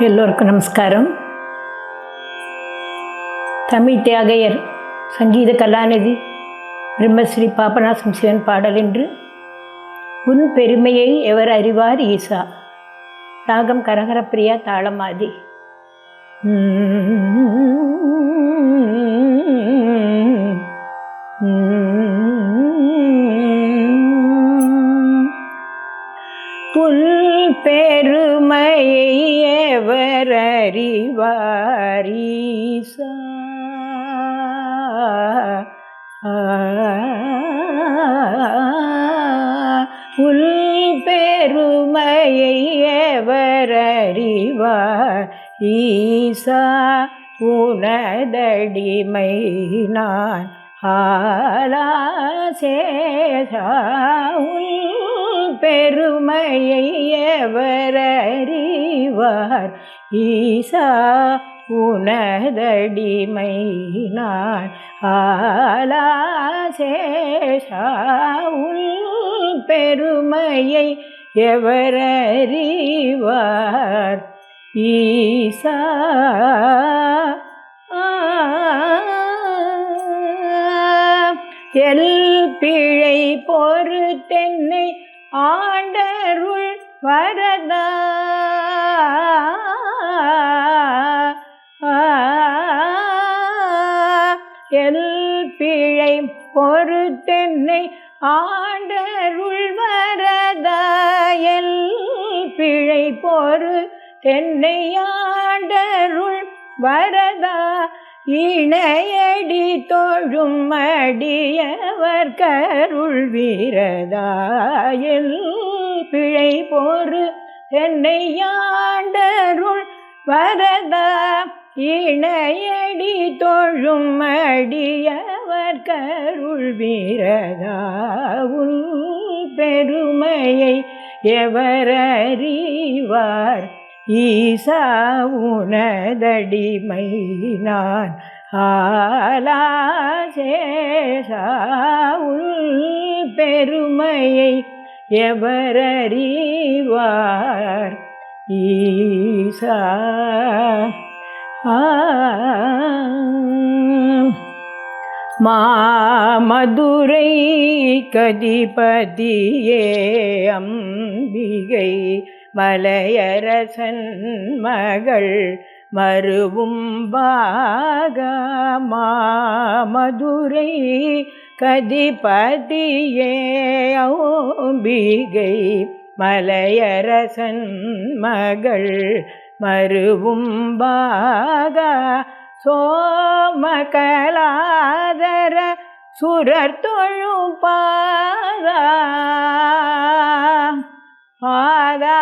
எல்லோருக்கும் நமஸ்காரம். தமிழ் தியாகையர் சங்கீத கலாநிதி பிரம்மஸ்ரீ பாபநாசம் சிவன் பாடல் என்று உன் பெருமையை எவர் அறிவார் ஈசா? ராகம் கரகரப்பிரியா தாளமாதி. புல் பெருமையை எவர் அறிவார் உள் பெருமையை எவர் அறிவார் ஈசா உனதடிமை நான் ஆலா சேஷா உள் பெருமையை எவர் ஈசா உனதடிமை நான் ஆலாசேஷா உள் பெருமையை எவரறிவார்? ஈசா எல் பிழை பொறுத்தென்னை ஆண்டருள் வரதா. எல் பிழை பொறுத்தென்னை ஆண்டருள் வரதா. எல் பிழை பொறு தென்னை ஆண்டருள் வரதா. இணையடி தோழும் அடியவர் கருள் வீரதாயில் பிழை போரு என்னை யாண்டருள் வரதா? இணையடி தோழும் அடியவர் கருள் வீரதாவுள் பெருமையை எவர் அறிவார்? ஈசா உனதடிமை நான் ஆலாசேஷாவுள் பெருமையை எவரறிவார்? ஈசா மாமதுரை கதிபதியே அம்பிகை மலையரசன் மகள் மறுவும் பாகமாமதுரை கதிபதியே ஓம்பிகை மலையரசன் மகள் மறுவும் பாகா சோமகலாதர சுரர் தொழும் பாதா. பாதா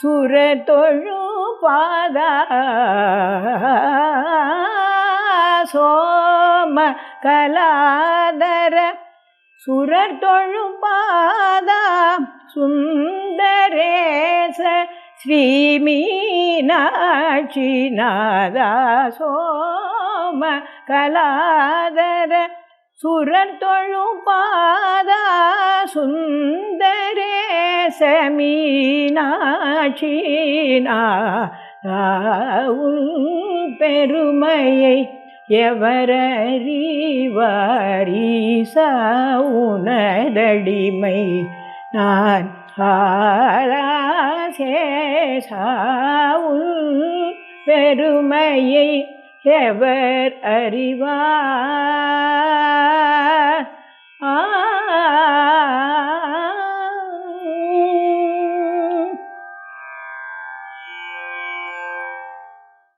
சுர தொழு பாதா சோம கலாதர சுரர் தொழு பாதா சுந்தரேச ஸ்ரீமீனாட்சி நாதா சோம கலாதர சுரர் தொழும் பாதா சுந்தரேச மீனாட்சி பெருமையை எவரறிவாரீசா உனதடிமை? நான் ஆராசேஷாவுள் பெருமையை எவர் அறிவார்